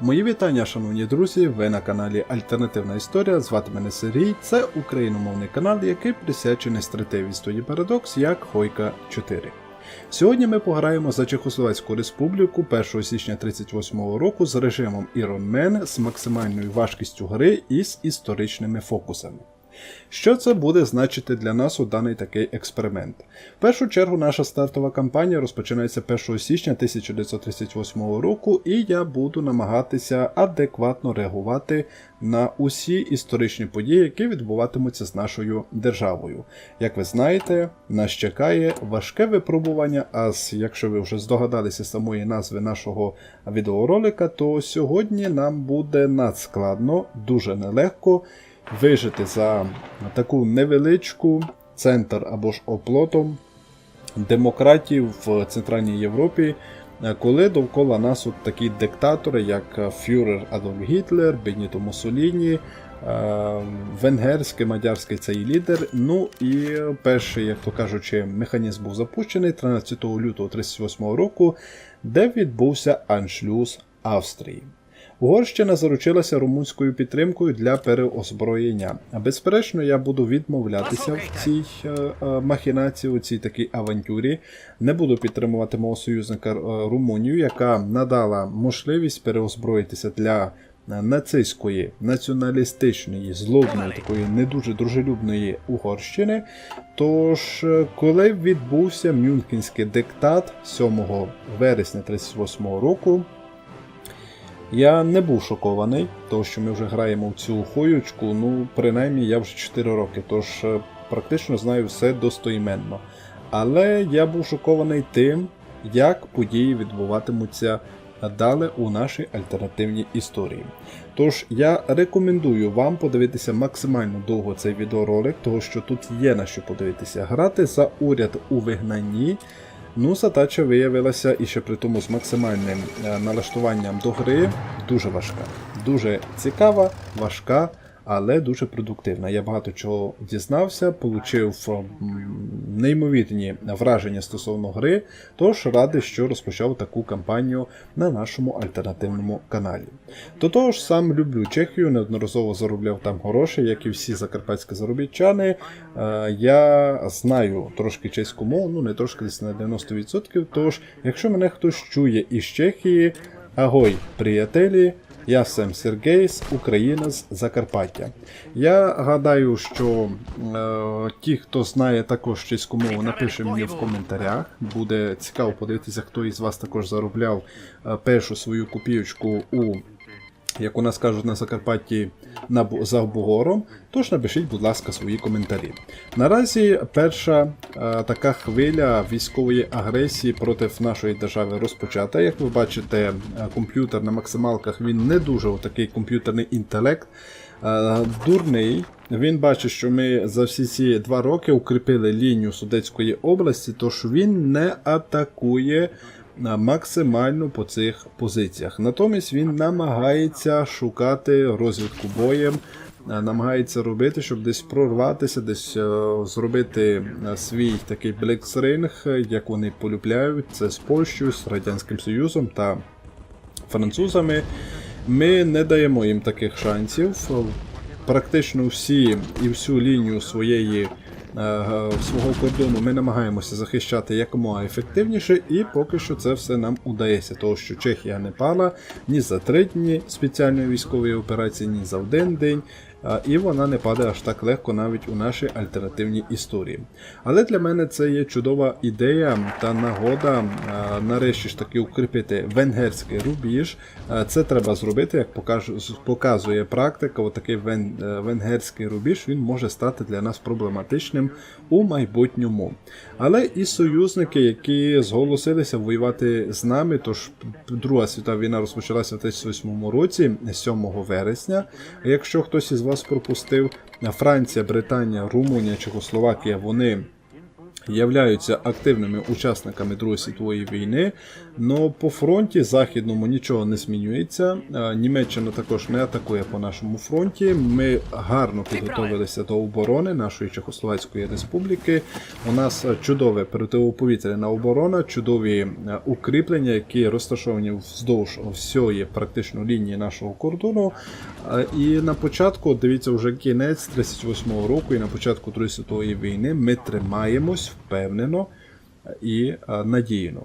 Мої вітання, шановні друзі. Ви на каналі Альтернативна Історія. Звати мене Сергій. Це україномовний канал, який присвячений стратегії Парадокс як Хойка 4. Сьогодні ми пограємо за Чехословацьку республіку 1 січня 1938 року з режимом Iron Man з максимальною важкістю гри і з історичними фокусами. Що це буде значити для нас у даний такий експеримент? В першу чергу наша стартова кампанія розпочинається 1 січня 1938 року, і я буду намагатися адекватно реагувати на усі історичні події, які відбуватимуться з нашою державою. Як ви знаєте, нас чекає важке випробування, а якщо ви вже здогадалися самої назви нашого відеоролика, то сьогодні нам буде надскладно, дуже нелегко вижити за таку невеличку центр або ж оплотом демократів в Центральній Європі, е, коли довкола нас от такі диктатори, як е, Фюрер Адольф Гітлер, Беніто Муссоліні, е, венгерський, мадярський цей лідер. Ну і перший, як то кажучи, механізм був запущений 13 лютого 1938 року, де відбувся аншлюз Австрії. Угорщина заручилася румунською підтримкою для переозброєння. Безперечно, я буду відмовлятися в цій е, е, махінації, у цій такій авантюрі. Не буду підтримувати мого союзника е, Румунію, яка надала можливість переозброїтися для нацистської, націоналістичної, злобної, такої не дуже дружелюбної Угорщини. Тож, коли відбувся Мюнхенський диктат 7 вересня 1938 року. Я не був шокований, тому що ми вже граємо в цю хоючку, ну, принаймні я вже 4 роки, тож е, практично знаю все достойменно. Але я був шокований тим, як події відбуватимуться далі у нашій альтернативній історії. Тож я рекомендую вам подивитися максимально довго цей відеоролик, тому що тут є на що подивитися. Грати за уряд у вигнанні. Ну, задача виявилася і ще при тому з максимальним е, налаштуванням до гри дуже важка. Дуже цікава, важка, але дуже продуктивна. Я багато чого дізнався, отримав неймовірні враження стосовно гри, тож радий, що розпочав таку кампанію на нашому альтернативному каналі. До того ж, сам люблю Чехію, неодноразово заробляв там гроші, як і всі закарпатські заробітчани. Е, Я знаю трошки чеську мову, ну не трошки десь на 90%. Тож, якщо мене хтось чує із Чехії, агой, приятелі, я Сем Сергей з України з Закарпаття. Я гадаю, що е, ті, хто знає також чеську мову, напише мені в коментарях. Буде цікаво подивитися, хто із вас також заробляв е, першу свою копійку у як у нас кажуть на Закарпатті на за Бугором, тож напишіть, будь ласка, свої коментарі. Наразі перша е, така хвиля військової агресії проти нашої держави розпочата. Як ви бачите, е, комп'ютер на максималках він не дуже такий комп'ютерний інтелект. е, Дурний. Він бачить, що ми за всі ці два роки укріпили лінію Судецької області, тож він не атакує максимально по цих позиціях. Натомість він намагається шукати розвідку боєм, е, намагається робити, щоб десь прорватися, десь е, зробити е, свій такий блексринг, як вони полюбляють. Це з Польщею, з Радянським Союзом та французами. Ми не даємо їм таких шансів. Практично всі і всю лінію своєї свого кордону ми намагаємося захищати якомога ефективніше, і поки що це все нам удається, тому що Чехія не пала ні за три дні спеціальної військової операції, ні за один день. І вона не падає аж так легко навіть у нашій альтернативній історії. Але для мене це є чудова ідея та нагода нарешті ж таки укріпити венгерський рубіж. Це треба зробити, як показує практика. Отакий е, венгерський рубіж він може стати для нас проблематичним у майбутньому. Але і союзники, які зголосилися воювати з нами, тож Друга світова війна розпочалася в 1938 році, 7 вересня. Якщо хтось із вас пропустив, Франція, Британія, Румунія, Чехословакія, вони являються активними учасниками Другої світової війни. Но по фронті західному нічого не змінюється. Е, Німеччина також не атакує по нашому фронті. Ми гарно підготовилися до оборони нашої Чехословацької республіки. У нас е, чудове протиповітряна оборона, чудові е, укріплення, які розташовані вздовж всієї практично лінії нашого кордону. І на початку, дивіться, вже кінець 38-го року, і на початку Другої світової війни ми тримаємось впевнено і надійно.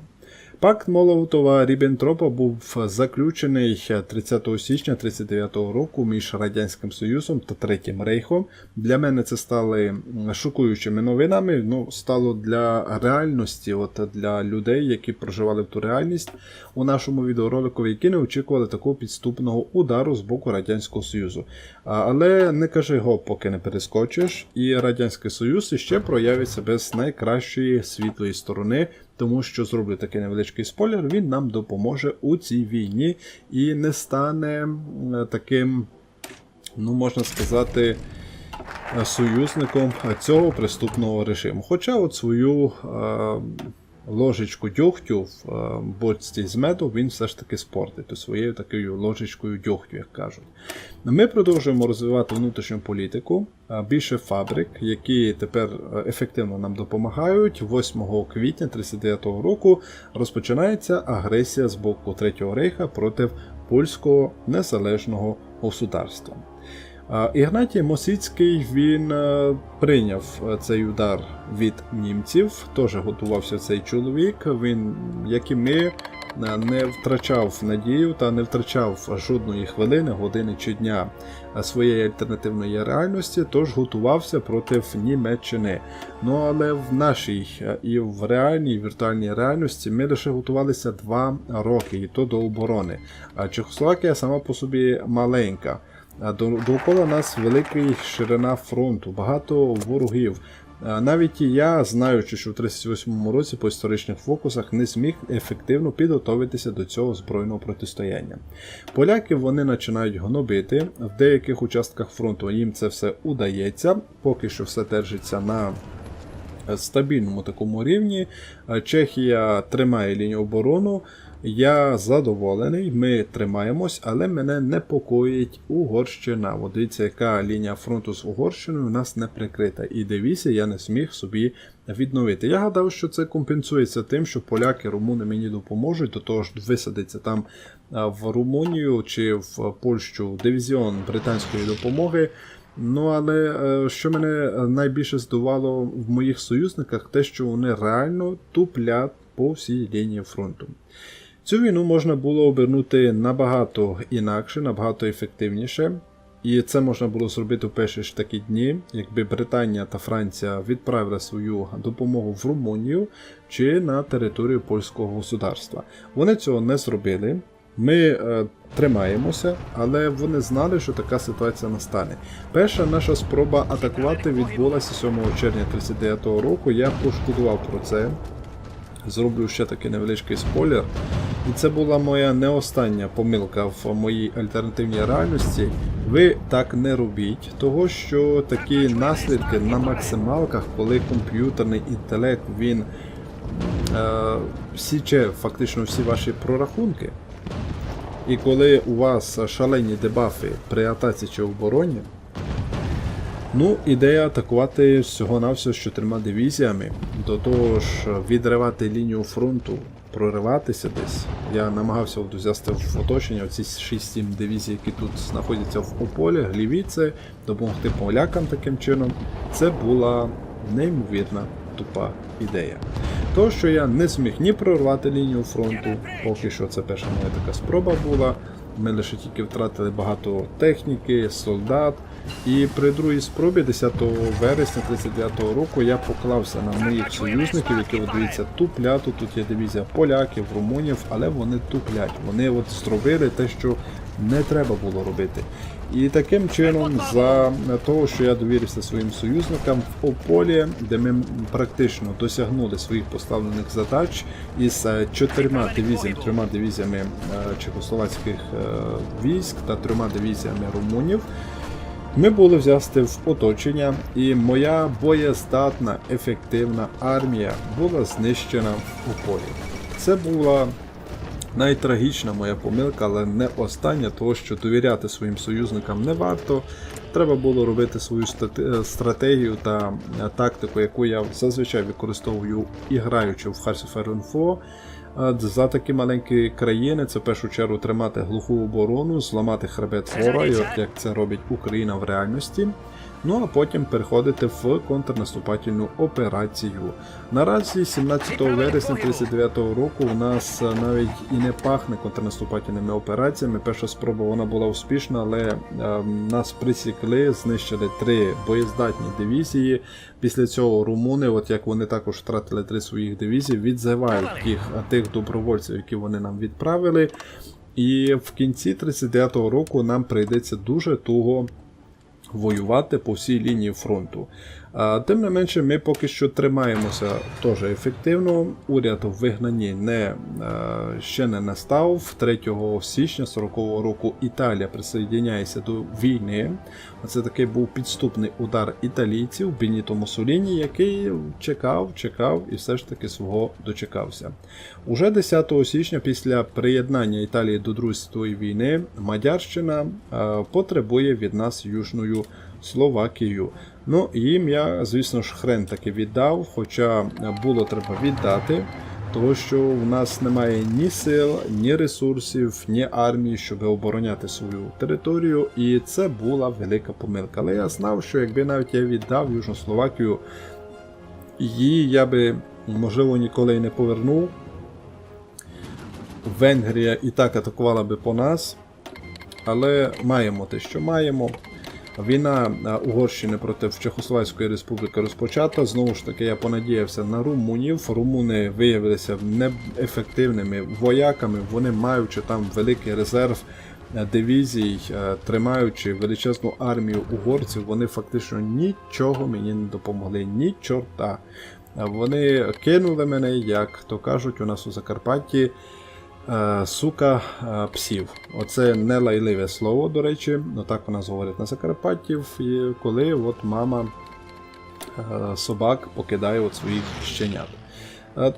Пакт Молотова Ріббентропа був заключений 30 січня 1939 року між Радянським Союзом та Третім Рейхом. Для мене це стали шокуючими новинами. Ну, стало для реальності, от для людей, які проживали в ту реальність у нашому відеоролику, які не очікували такого підступного удару з боку Радянського Союзу. Але не кажи го, поки не перескочиш, і Радянський Союз іще проявить себе з найкращої світлої сторони тому що зроблю такий невеличкий спойлер, він нам допоможе у цій війні і не стане таким, ну можна сказати, е, союзником цього преступного режиму. Хоча от свою е, ложечку дьогтю в е, бочці з меду він все ж таки спортить своєю такою ложечкою дьогтю, як кажуть. Ми продовжуємо розвивати внутрішню політику, е, більше фабрик, які тепер е, ефективно нам допомагають. 8 квітня 1939 року розпочинається агресія з боку Третього рейха проти польського незалежного государства. Ігнатій Мосіцький він е, прийняв е, цей удар від німців, теж готувався цей чоловік. Він, як і ми, е, не втрачав надію та не втрачав жодної хвилини, години чи дня своєї альтернативної реальності, тож готувався проти Німеччини. Ну але в нашій і в реальній віртуальній реальності ми лише готувалися два роки, і то до оборони. А Чехословакія сама по собі маленька. Довкола нас великий ширина фронту, багато ворогів. Навіть і я, знаючи, що в 38-му році по історичних фокусах не зміг ефективно підготуватися до цього збройного протистояння. Поляки вони починають гнобити в деяких участках фронту. Їм це все удається, поки що все держиться на стабільному такому рівні. Чехія тримає лінію оборону. Я задоволений, ми тримаємось, але мене непокоїть Угорщина. От яка лінія фронту з Угорщиною у нас не прикрита. І дивіться, я не зміг собі відновити. Я гадав, що це компенсується тим, що поляки, румуни мені допоможуть, до того ж висадиться там в Румунію чи в Польщу дивізіон британської допомоги. Ну, але е, що мене найбільше здивувало в моїх союзниках, те, що вони реально туплять по всій лінії фронту. Цю війну можна було обернути набагато інакше, набагато ефективніше. І це можна було зробити в перші ж такі дні, якби Британія та Франція відправили свою допомогу в Румунію чи на територію польського государства. Вони цього не зробили. Ми е, тримаємося, але вони знали, що така ситуація настане. Перша наша спроба атакувати відбулася 7 червня 1939 року. Я пошкодував про це. Зроблю ще такий невеличкий спойлер. І це була моя не остання помилка в моїй альтернативній реальності. Ви так не робіть, того що такі наслідки на максималках, коли комп'ютерний інтелект він е, січе фактично всі ваші прорахунки. І коли у вас шалені дебафи при атаці чи обороні, Ну, ідея атакувати всього-навсього з чотирма дивізіями. До того ж, відривати лінію фронту, прориватися десь. Я намагався взяти в оточення оці 6-7 дивізій, які тут знаходяться в Ополі, Глівіце, допомогти полякам таким чином. Це була неймовірна тупа ідея. То, що я не зміг ні прорвати лінію фронту, поки що це перша моя така спроба була. Ми лише тільки втратили багато техніки, солдат. І при другій спробі, 10 вересня 39-го року, я поклався на моїх союзників, які от дивіться туплять. Тут є дивізія поляків, румунів, але вони туплять. Вони от зробили те, що не треба було робити. І таким чином, за того, що я довірився своїм союзникам в Ополі, де ми практично досягнули своїх поставлених задач із е, чотирма дивізіями, трьома дивізіями е, чехословацьких е, військ та трьома дивізіями румунів. Ми були взяти в оточення, і моя боєздатна, ефективна армія була знищена у полі. Це була найтрагічна моя помилка, але не остання, того що довіряти своїм союзникам не варто. Треба було робити свою е, стратегію та е, тактику, яку я зазвичай використовую і граючи в Hearts of Iron 4. За такі маленькі країни це в першу чергу тримати глуху оборону, зламати хребет ворога, як це робить Україна в реальності. Ну а потім переходити в контрнаступательну операцію. Наразі 17 вересня 39 року у нас е, навіть і не пахне контрнаступательними операціями. Перша спроба вона була успішна, але е, нас присікли, знищили три боєздатні дивізії. Після цього румуни, от як вони також втратили три своїх дивізії, відзивають тих, тих добровольців, які вони нам відправили. І в кінці 39-го року нам прийдеться дуже туго воювати по всій лінії фронту. Тим не менше, ми поки що тримаємося теж ефективно. Уряд в вигнанні не, е, ще не настав. 3 січня 40-го року Італія присоединяється до війни. Це такий був підступний удар італійців Беніто Муссоліні, який чекав, чекав і все ж таки свого дочекався. Уже 10 січня, після приєднання Італії до Другої війни, Мадярщина е, потребує від нас Южною Словакію. Ну, їм я, звісно ж, хрен таки віддав, хоча було треба віддати, тому що в нас немає ні сил, ні ресурсів, ні армії, щоб обороняти свою територію, і це була велика помилка. Але я знав, що якби навіть я віддав Южну Словакію, її я би, можливо, ніколи й не повернув. Венгрія і так атакувала би по нас, але маємо те, що маємо. Війна Угорщини проти Чехословацької республіки розпочата. Знову ж таки, я понадіявся на румунів. Румуни виявилися неефективними вояками. Вони маючи там великий резерв е, дивізій, е, тримаючи величезну армію угорців, вони фактично нічого мені не допомогли. Ні чорта. Вони кинули мене, як то кажуть, у нас у Закарпатті. Е, Сука е, псів. Оце не лайливе слово, до речі, так у нас говорять на Закарпаттів, коли от мама е, собак покидає от своїх щенят.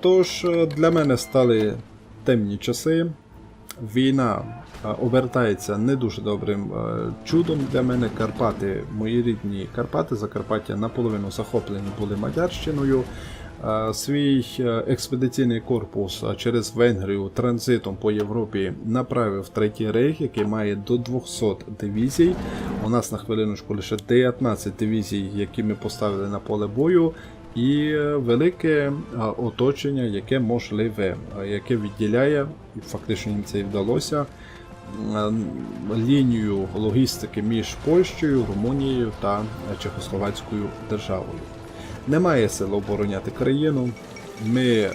Тож для мене стали темні часи. Війна обертається не дуже добрим чудом для мене. Карпати, мої рідні Карпати, Закарпаття наполовину захоплені були Мадярщиною. Е, Свій е, експедиційний корпус через Венгрію транзитом по Європі направив Третій рейх, який має до 200 дивізій. У нас на хвилиночку лише 19 дивізій, які ми поставили на поле бою. І е, велике оточення, яке можливе, яке відділяє, фактично їм це і вдалося, лінію логістики між Польщею, Румунією та Чехословацькою державою. Немає сил обороняти країну. Ми е,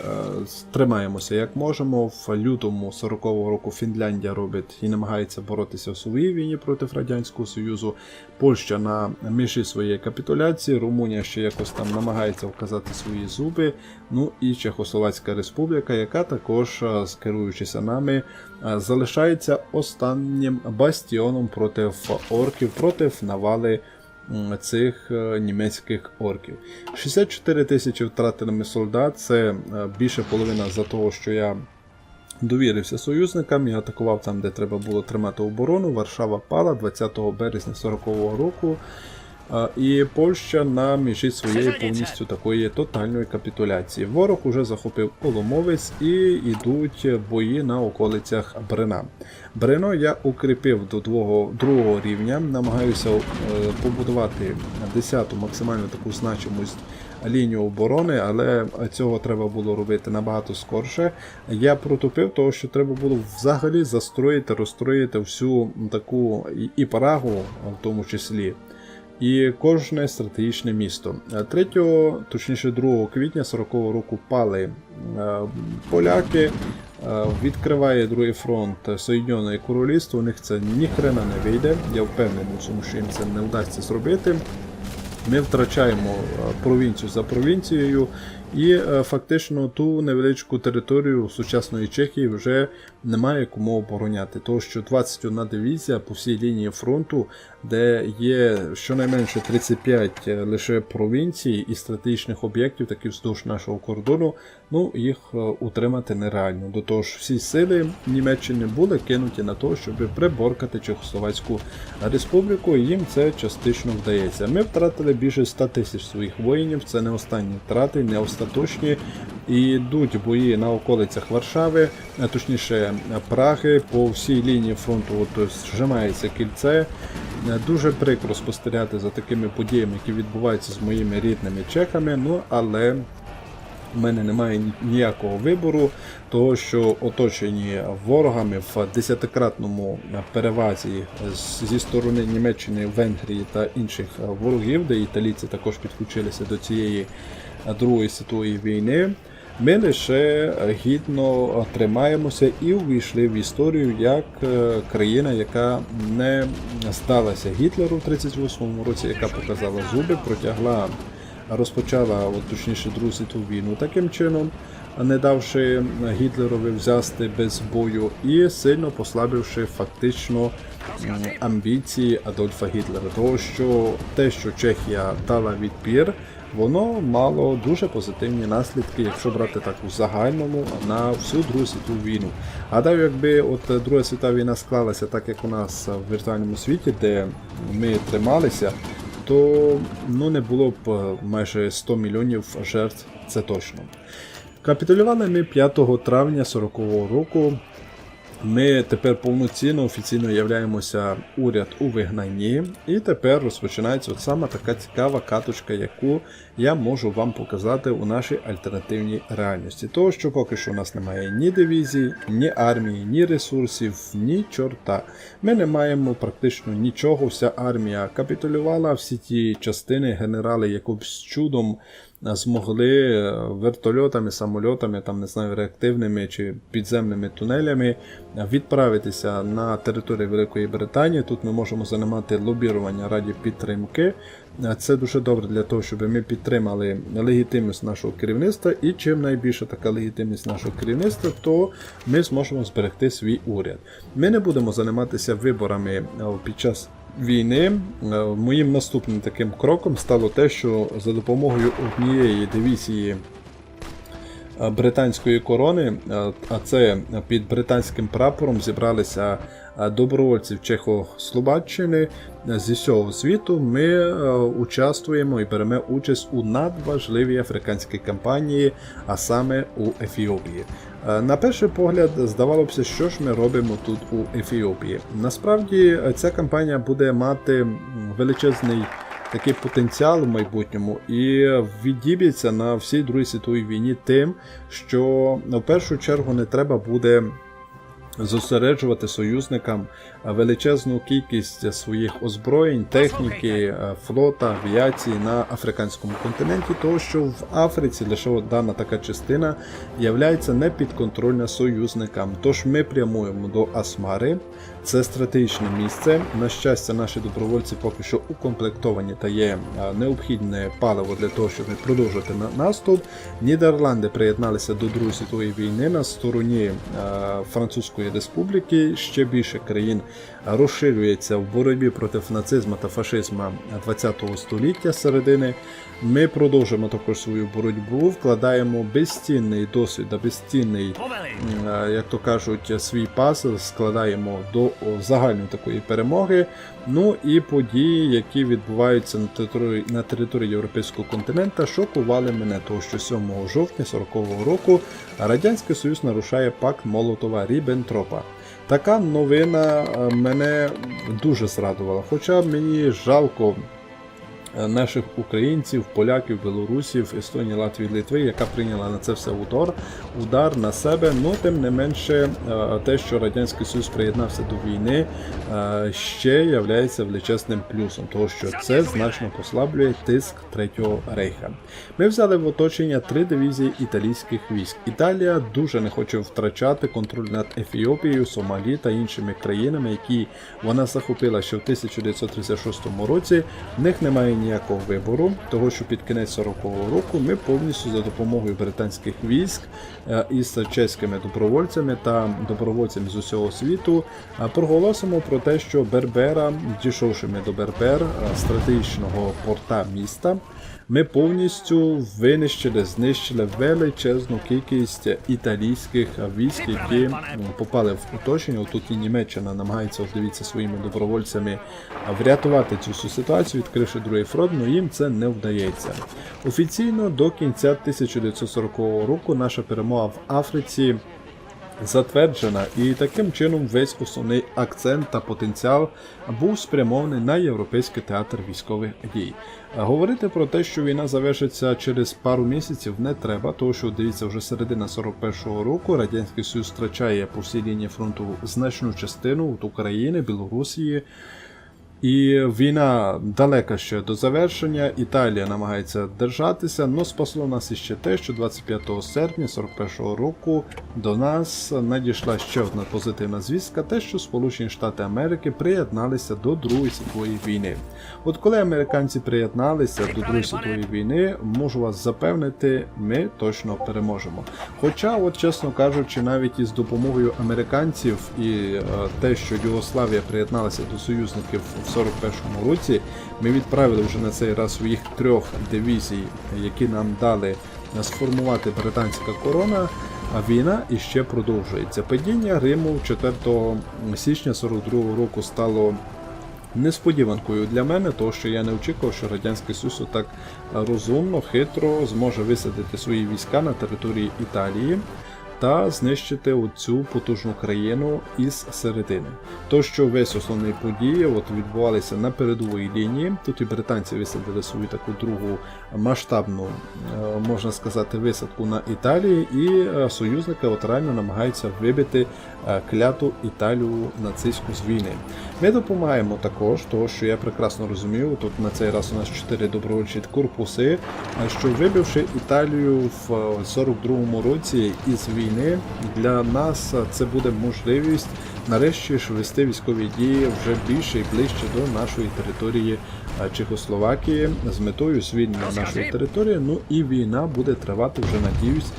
тримаємося як можемо. В лютому 40-го року Фінляндія робить і намагається боротися в своїй війні проти Радянського Союзу. Польща на межі своєї капітуляції, Румунія ще якось там намагається вказати свої зуби. Ну і Чехословацька Республіка, яка також, е, керуючися нами, е, залишається останнім бастіоном проти орків, проти навали цих е, німецьких орків. 64 тисячі втратеними солдат це е, більше половина за того, що я довірився союзникам і атакував там, де треба було тримати оборону. Варшава пала 20 березня 40-го року. І Польща на межі своєї повністю такої тотальної капітуляції. Ворог уже захопив Коломовець і йдуть бої на околицях Брена. Брено я укріпив до другого, другого рівня, намагаюся е, побудувати 10-ту максимально таку значимость лінію оборони, але цього треба було робити набагато скорше. Я протупив того, що треба було взагалі застроїти, розстроїти всю таку і- і Парагу, в тому числі. І кожне стратегічне місто. Е, 3, точніше 2 квітня 40-го року пали е, поляки. Е, Відкриває другий фронт Соєднене Королівство. У них це ніхрена не вийде. Я впевнений, в цьому, що їм це не вдасться зробити. Ми втрачаємо е, провінцію за провінцією, І е, фактично ту невеличку територію сучасної Чехії вже немає кому обороняти, тому що 21 дивізія по всій лінії фронту, де є щонайменше 35 лише провінцій і стратегічних об'єктів, такі вздовж нашого кордону, ну їх е, утримати нереально. До того ж, всі сили Німеччини були кинуті на те, щоб приборкати Чехословацьку республіку, і їм це частично вдається. Ми втратили більше 100 тисяч своїх воїнів, це не останні втрати, не остаточні. І йдуть бої на околицях Варшави, точніше Праги, по всій лінії фронту от, зжимається кільце. Е, Дуже прикро спостерігати за такими подіями, які відбуваються з моїми рідними чехами. Ну але в мене немає ніякого вибору, того що оточені ворогами в десятикратному перевазі зі сторони Німеччини, Венгрії та інших е, ворогів, де італійці також підключилися до цієї е, Другої світової війни. Ми лише гідно тримаємося і увійшли в історію як е, країна, яка не здалася Гітлеру в 38-му році, яка показала зуби, протягла, розпочала, от, точніше, Другу світову війну таким чином, не давши Гітлерові взяти без бою, і сильно послабивши фактично амбіції Адольфа Гітлера. Тому що те, що Чехія дала відпір, воно мало дуже позитивні наслідки, якщо брати так у загальному на всю Другу світову війну. Гадаю, якби от Друга світова війна склалася так, як у нас в віртуальному світі, де ми трималися, то ну, не було б е, майже 100 мільйонів жертв, це точно. Капітулювали ми 5 травня 40-го року. Ми тепер повноцінно офіційно являємося уряд у вигнанні, і тепер розпочинається от сама така цікава каточка, яку я можу вам показати у нашій альтернативній реальності. Того, що поки що у нас немає ні дивізій, ні армії, ні ресурсів, ні чорта. Ми не маємо практично нічого. Вся армія капітулювала, всі ті частини, генерали якимось чудом змогли е, вертольотами, самольотами, там не знаю, реактивними чи підземними тунелями е, відправитися на територію Великої Британії. Тут ми можемо займати лобірування раді підтримки. Е, Це дуже добре для того, щоб ми підтримали легітимність нашого керівництва. І чим найбільша така легітимність нашого керівництва, то ми зможемо зберегти свій уряд. Ми не будемо займатися виборами під час війни е, моїм наступним таким кроком стало те, що за допомогою однієї дивізії е, британської корони, е, а це під британським прапором зібралися е, добровольці Чехословаччини зі всього світу. Ми участвуємо і беремо участь у надважливій африканській кампанії, а саме у Ефіопії. Е, На перший погляд, здавалося що ж ми робимо тут у Ефіопії. Насправді е, ця кампанія буде мати величезний такий потенціал в майбутньому і відіб'ється на всій Другій світовій війні тим, що в першу чергу не треба буде зосереджувати союзникам величезну кількість своїх озброєнь, техніки, е, флота, авіації на африканському континенті, того що в Африці лише от дана така частина являється непідконтрольна союзникам. Тож ми прямуємо до Асмари. Це стратегічне місце. На щастя, наші добровольці поки що укомплектовані та є е, необхідне паливо для того, щоб продовжити наступ. Нідерланди приєдналися до Другої світової війни на стороні е, Французької республіки. Ще більше країн розширюється в боротьбі проти нацизму та фашизму ХХ століття середини. Ми продовжуємо також свою боротьбу, вкладаємо безцінний досвід та безцінний е, як то кажуть, свій пазл складаємо до загальної такої перемоги. Ну і події, які відбуваються на території, на території європейського континента, шокували мене, тому що 7 жовтня 40-го року Радянський Союз нарушає пакт Молотова Ріббентропа. Така новина е, мене дуже зрадувала. Хоча мені жалко наших українців, поляків, білорусів, Естонії, Латвії, Литви, яка прийняла на це все удар, удар на себе. Ну тим не менше, е, те, що Радянський Союз приєднався до війни, е, ще являється величезним плюсом, тому що це значно послаблює тиск Третього рейха. Ми взяли в оточення три дивізії італійських військ. Італія дуже не хоче втрачати контроль над Ефіопією, Сомалі та іншими країнами, які вона захопила ще в 1936 році. В них немає ніякого вибору, того що під кінець 40-го року ми повністю за допомогою британських військ е, із чеськими добровольцями та добровольцями з усього світу е, проголосимо про те, що Бербера, дійшовши ми до Бербер, е, стратегічного порта міста, ми повністю винищили, знищили величезну кількість італійських військ, які ну, попали в оточення. Тут і Німеччина намагається, дивіться, своїми добровольцями врятувати цю всю ситуацію, відкривши другий фронт, але їм це не вдається. Офіційно до кінця 1940 року наша перемога в Африці затверджена, і таким чином весь основний акцент та потенціал був спрямований на європейський театр військових дій. Говорити про те, що війна завершиться через пару місяців, не треба, тому що дивіться, вже середина 41-го року радянський Союз втрачає по всій лінії фронту значну частину від України, Білорусії. І війна далека ще до завершення. Італія намагається держатися, але спасло нас іще те, що 25 серпня 41-го року до нас надійшла ще одна позитивна звістка, те, що Сполучені Штати Америки приєдналися до Другої світової війни. От коли американці приєдналися до Другої світової війни, можу вас запевнити, ми точно переможемо. Хоча, от чесно кажучи, навіть із допомогою американців і е, те, що Югославія приєдналася до союзників в 41-му році, ми відправили вже на цей раз своїх трьох дивізій, які нам дали сформувати британська корона. А війна іще продовжується. Падіння Риму 4 січня 42-го року стало несподіванкою для мене, тому що я не очікував, що Радянський Союз так розумно, хитро зможе висадити свої війська на території Італії та знищити оцю потужну країну із середини. То, що весь основний події от відбувалися на передовій лінії, тут і британці висадили свою таку другу масштабну, е, можна сказати, висадку на Італії, і е, союзники от реально намагаються вибити е, кляту Італію нацистську з війни. Ми допомагаємо також, того що я прекрасно розумію, тут на цей раз у нас 4 добровольчі корпуси, що вибивши Італію в 42-му році із війни, для нас це буде можливість нарешті ж вести військові дії вже більше і ближче до нашої території Чехословакії з метою звільнення нашої території. Ну і війна буде тривати вже, надіюсь,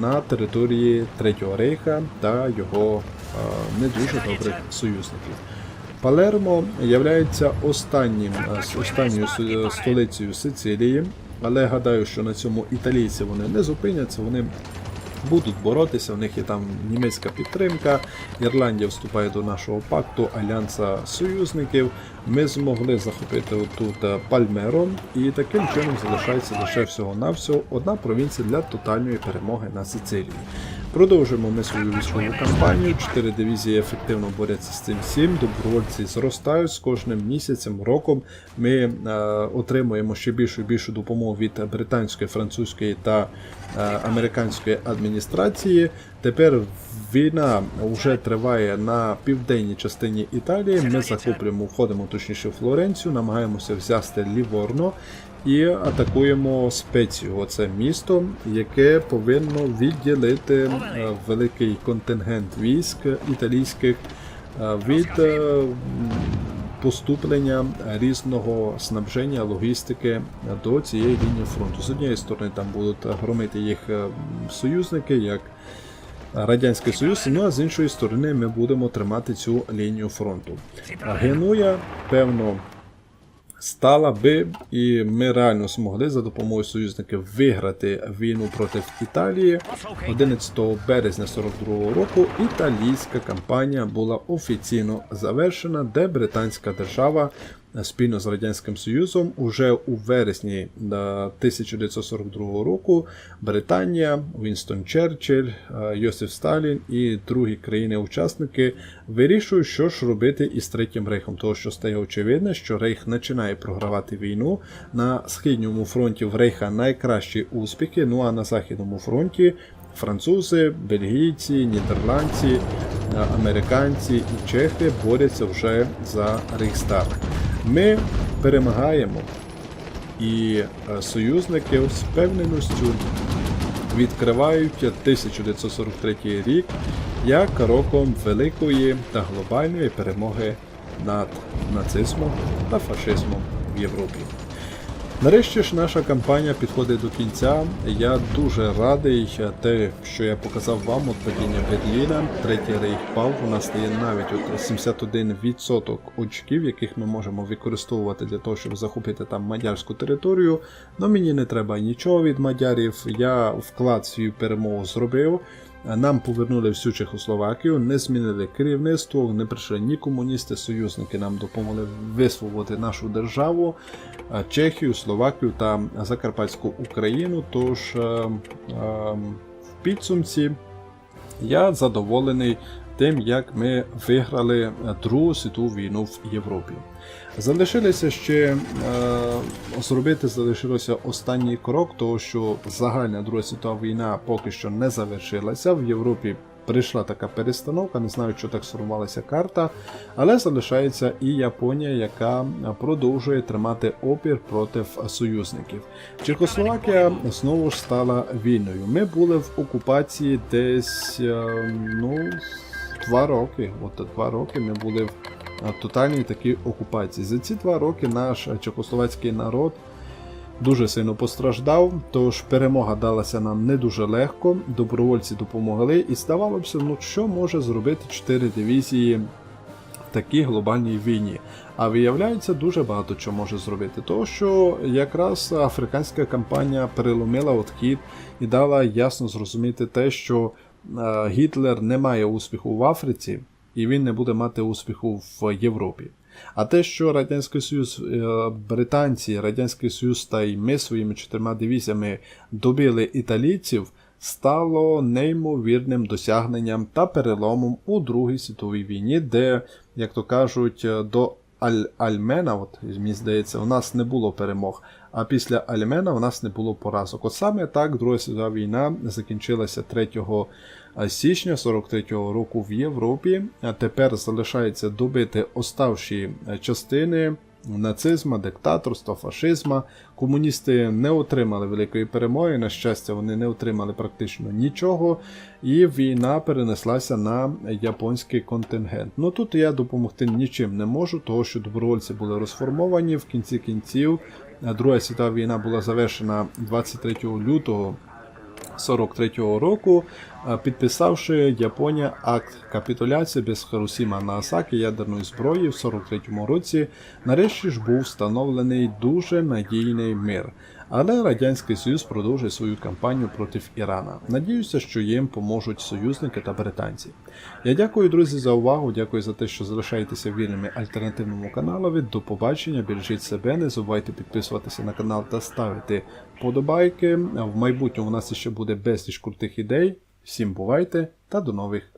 на території Третього Рейха та його не дуже добрих союзників. Палермо є останнім, останньою столицею Сицилії, але гадаю, що на цьому італійці вони не зупиняться, вони будуть боротися. У них є там німецька підтримка. Ірландія вступає до нашого пакту Альянса союзників. Ми змогли захопити тут Пальмерон, і таким чином залишається лише всього-навсього одна провінція для тотальної перемоги на Сицилії. Продовжуємо ми свою військову кампанію. Чотири дивізії ефективно борються з цим всім. Добровольці зростають з кожним місяцем, роком. Ми е, отримуємо ще більшу і більшу допомогу від британської, французької та е, американської адміністрації. Тепер війна вже триває на південній частині Італії. Ми захоплюємо, входимо точніше в Флоренцію, намагаємося взяти Ліворно і атакуємо спецію. Оце місто, яке повинно відділити е, великий контингент військ італійських е, від е, поступлення різного снабження логістики до цієї лінії фронту. З однієї сторони там будуть громити їх союзники, як Радянський Союз, ну а з іншої сторони ми будемо тримати цю лінію фронту. Генуя, певно, стала би, і ми реально змогли за допомогою союзників виграти війну проти Італії 11 березня 42 року. Італійська кампанія була офіційно завершена, де британська держава спільно з Радянським Союзом уже у вересні 1942 року Британія, Вінстон Черчилль, Йосиф Сталін і другі країни-учасники вирішують, що ж робити із Третім Рейхом, тому що стає очевидно, що Рейх починає програвати війну. На східньому фронті в Рейха найкращі успіхи, ну а на Західному фронті. Французи, бельгійці, нідерландці, американці і чехи борються вже за Рейхстаг. Ми перемагаємо, і е, союзники з впевненістю відкривають 1943 рік як роком великої та глобальної перемоги над нацизмом та фашизмом в Європі. Нарешті ж наша кампанія підходить до кінця. Я дуже радий те, що я показав вам от падіння Берліна. Третій рейх пав. У нас є навіть от 71% очків, яких ми можемо використовувати для того, щоб захопити там мадярську територію. Но мені не треба нічого від мадярів. Я вклад свою перемогу зробив. Нам повернули всю Чехословакію, не змінили керівництво, не прийшли ні комуністи, союзники нам допомогли висвободити нашу державу, Чехію, Словакію та Закарпатську Україну. Тож е, е, в підсумці я задоволений тим, як ми виграли Другу світову війну в Європі. Залишилося ще е, зробити залишилося останній крок, того що загальна Друга світова війна поки що не завершилася. В Європі прийшла така перестановка, не знаю, що так сформувалася карта, але залишається і Японія, яка продовжує тримати опір проти союзників. Чехословакія знову ж стала війною. Ми були в окупації десь е, ну, два роки. От два роки ми були в е, тотальній такій окупації. За ці два роки наш чехословацький народ дуже сильно постраждав, тож перемога далася нам не дуже легко. Добровольці допомогли, і здавалося, ну що може зробити 4 дивізії в такій глобальній війні. А виявляється, дуже багато чого може зробити. Тому що якраз африканська кампанія переломила от хід і дала ясно зрозуміти те, що е, Гітлер не має успіху в Африці, і він не буде мати успіху в Європі. А те, що Радянський Союз, е, британці, Радянський Союз та й ми своїми чотирма дивізіями добили італійців, стало неймовірним досягненням та переломом у Другій світовій війні, де, як то кажуть, до Аль Альмена, от мені здається, у нас не було перемог. А після Альмена у нас не було поразок. От саме так Друга світова війна закінчилася 3 січня 43-го року в Європі. А тепер залишається добити оставші частини нацизму, диктаторства, фашизма. Комуністи не отримали великої перемоги. На щастя, вони не отримали практично нічого. І війна перенеслася на японський контингент. Ну тут я допомогти нічим не можу, того що добровольці були розформовані в кінці кінців. Друга світова війна була завершена 23 лютого 43-го року, підписавши Японія акт капітуляції без Харусіма Наасаки ядерної зброї в 43-му році, нарешті ж був встановлений дуже надійний мир. Але Радянський Союз продовжує свою кампанію проти Ірана. Надіюся, що їм поможуть союзники та британці. Я дякую, друзі, за увагу. Дякую за те, що залишаєтеся вірними альтернативному каналові. До побачення, бережіть себе, не забувайте підписуватися на канал та ставити подобайки. В майбутньому у нас ще буде безліч крутих ідей. Всім бувайте та до нових